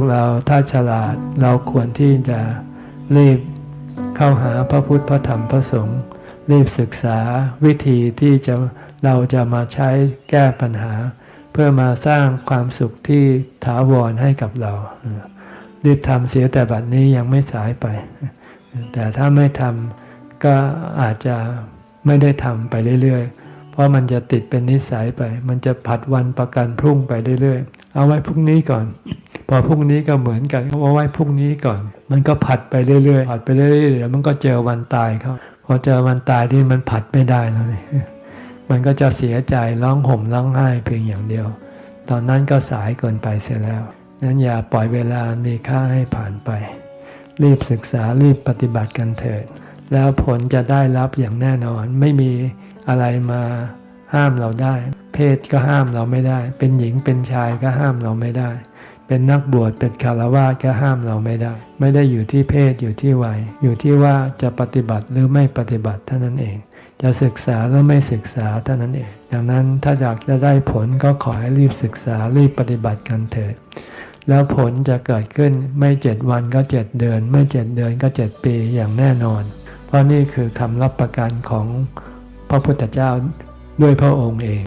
พวกเราถ้าฉลาดเราควรที่จะรีบเข้าหาพระพุทธพระธรรมพระสงฆ์รีบศึกษาวิธีที่จะเราจะมาใช้แก้ปัญหา เพื่อมาสร้างความสุขที่ถาวรให้กับเรา รีบทำเสียแต่บัดนี้ยังไม่สายไป แต่ถ้าไม่ทำก็อาจจะไม่ได้ทำไปเรื่อยๆ เพราะมันจะติดเป็นนิสัยไป มันจะผัดวันประกันพรุ่งไปเรื่อยๆ เอาไว้พรุ่งนี้ก่อน พอพรุ่งนี้ก็เหมือนกันเอาไว้พรุ่งนี้ก่อน มันก็ผัดไปเรื่อยๆผัดไปเรื่อยๆเดี๋ยวมันก็เจอวันตายเขาพอเจอวันตายที่มันผัดไม่ได้แล้วนี่มันก็จะเสียใจร้องห่มร้องไห้เพียงอย่างเดียว ตอนนั้นก็สายเกินไปเสียแล้วนั้นอย่าปล่อยเวลามีค่าให้ผ่านไป รีบศึกษารีบปฏิบัติกันเถิด แล้วผลจะได้รับอย่างแน่นอนไม่มีอะไรมาห้ามเราได้ เพศก็ห้ามเราไม่ได้ เป็นหญิงเป็นชายก็ห้ามเราไม่ได้ เป็นนักบวชเป็นคารวะก็ห้ามเราไม่ได้ ไม่ได้อยู่ที่เพศอยู่ที่วัย อยู่ที่ว่าจะปฏิบัติหรือไม่ปฏิบัติเท่านั้นเอง จะศึกษาหรือไม่ศึกษาเท่านั้นเอง ดังนั้นถ้าอยากจะได้ผลก็ขอให้รีบศึกษารีบปฏิบัติกันเถิด แล้วผลจะเกิดขึ้นไม่เจ็ดวันก็เจ็ดเดือน ไม่เจ็ดเดือนก็เจ็ดปีอย่างแน่นอน เพราะนี่คือคำรับประกันของพระพุทธเจ้าด้วยพระองค์เอง